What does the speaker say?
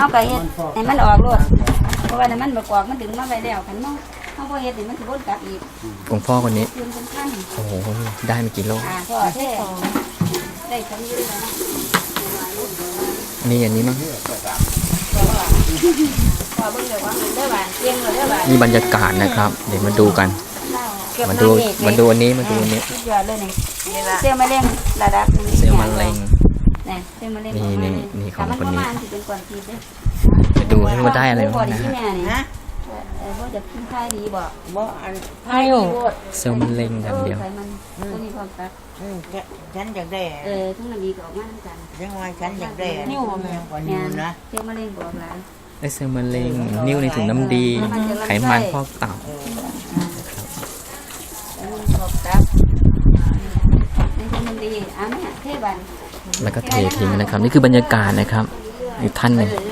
เอาก็เฮ็ดให้มันออกโลดเพราะว่าน้ำมันบ่กอกมันดึงมาไว้แล้วคันเนาะเฮาบ่เฮ็ดนี่มันสิวนกลับอีกหลวงพ่อคนนี้ คืนเป็นพันโอ้โห ได้มากี่โลอ่าพ่อเท่ได้สำยืนแล้วเนาะนี่อันนี้มั้งพ่อเบิ่งเลยว่ามันได้บาดเก่งเลยได้บาดนี่บรรยากาศนะครับ เดี๋ยวมาดูกัน มาดูมาดูอันนี้มาดูอันนี้สุดยอดเลยนี่เซลล์มะเร็งระดับหนึ่งเซลล์มะเร็งนี่ เซลล์มะเร็งนี่นี่นี่ของคนนี้ถ้ามัประมาณสิเป็นก่อนทีเด้อมาดูให้ว่าได้อะไรบ่บ้างดีนะที่แม่นี่ฮะเออบ่จะกินค่ายดีบ่บ่อันไพ่อยู่เซลล์มะเร็งอย่างเดียวไขมันตัวนี้ความตัดอืมฉันฉันอยากได้เออทุกนั้นดีก็ออกมาเหมือนกันยังว่าฉันอยากได้นิ้วมันกว่านิ้วนะเซลล์มะเร็งบอกหลานได้เซลล์มะเร็งนิ้วในถุงน้ำดีไขมันพอกตับแล้วมันบอกตับนี่คือมันดีอะ แล้วก็เททิ้งนะครับ นี่คือบรรยากาศนะครับ อีกท่านหนึ่งเออ